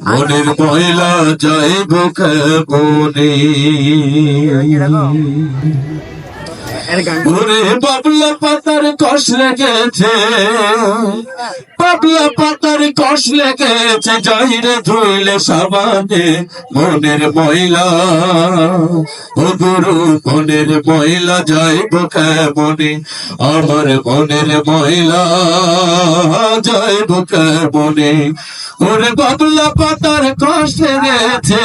মনের ময়লা যায় বুকে বনে ওরে বাবলা পাতার কষ লেগেছে। বাবলা পাতার কষ লেগেছে যাইরে ধুইলে সাবানে মনের ময়লা। ও মনের ময়লা যাইব কেমনে? আমার মনের ময়লা যাইব কেমনে? ওরে বাবলা পাতার কষ লেগেছে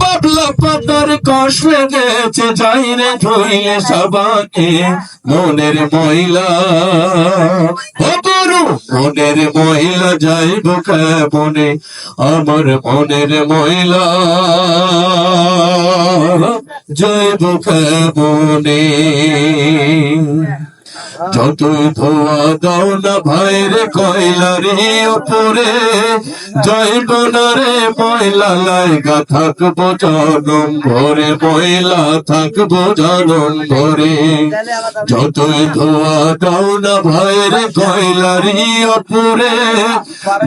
বাবলা পাতার কষ লেগেছে যাইরে ধুইলে সাবানে মনের ময়লা। ও মনের মহিলা যাইব কেমনে? আমার মনের জয় যাইব কেমনে? যত ধোয়া দাও না ভাইরে কয়লারে ওপরে। যাইব না রে ময়লা লাইগা থাকব জনম ভরে ময়লা থাকব জনম ভরে যতই ধোয়া দাও না ভাইরে কয়লারি অপুরে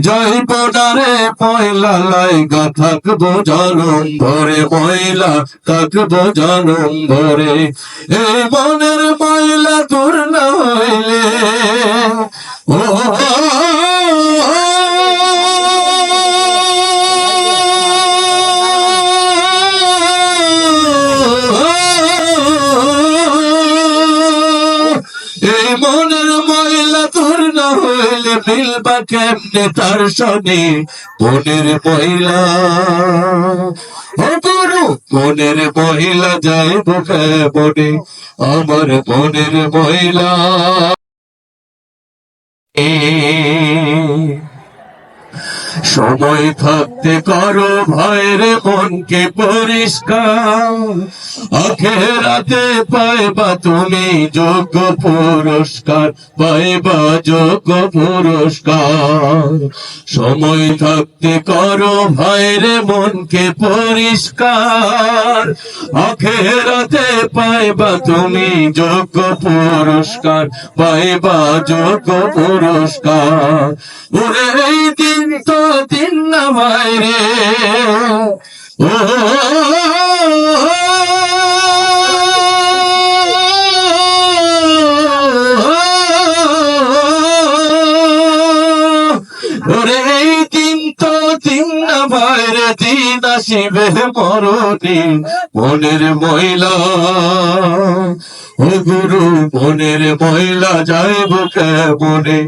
যাইব না রে ময়লা লাইগা থাকব জনম ভরে ময়লা থাকব জনম ভরে এই মনের ময়লা এই মনের ময়লা তোর না হইলে মিলবা কেমনে তার সনে মনের মহিলা ও গুরু, মনের মহিলা যায় বুকে মনে, আমার মনের মহিলা এ সময় থাকতে করো ভয়ের মনকে পরিষ্কার। আখেরাতে পাইবা তুমি যোগ্য পুরস্কার, পাইবা যোগ্য পুরস্কার। সময় থাকতে করো ভয়ের মনকে পরিষ্কার। আখেরাতে পাইবা তুমি যোগ্য পুরস্কার, পাইবা যোগ্য পুরস্কার। ওরে তো দিন না বাইরে ও ওরে এই দিন তো দিন বাইরে দিন আসিবে মরদিন মনের মহিলা ও গুরু, মনের মহিলা যাইব কেমনে?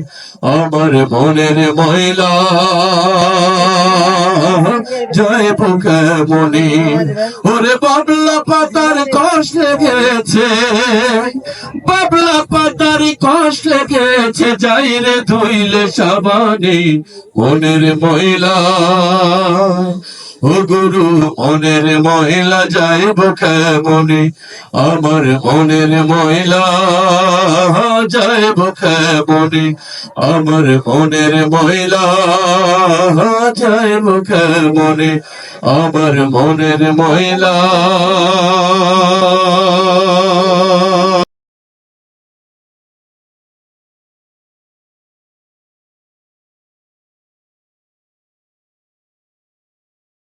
আমার মনের মহিলা যাইব কেমনে? ওরে বাবলা পাতার কষ লেগেছে বাবলা পাতার কষ লেগেছে যাইরে ধুইলে সাবানে মনের মহিলা ও গুরু, মনের মহিলা যাইব কেমনে? আমার মনের মহিলা যাইব কেমনে? আমার মনের মহিলা যাইব কেমনে? আমার মনের মহিলা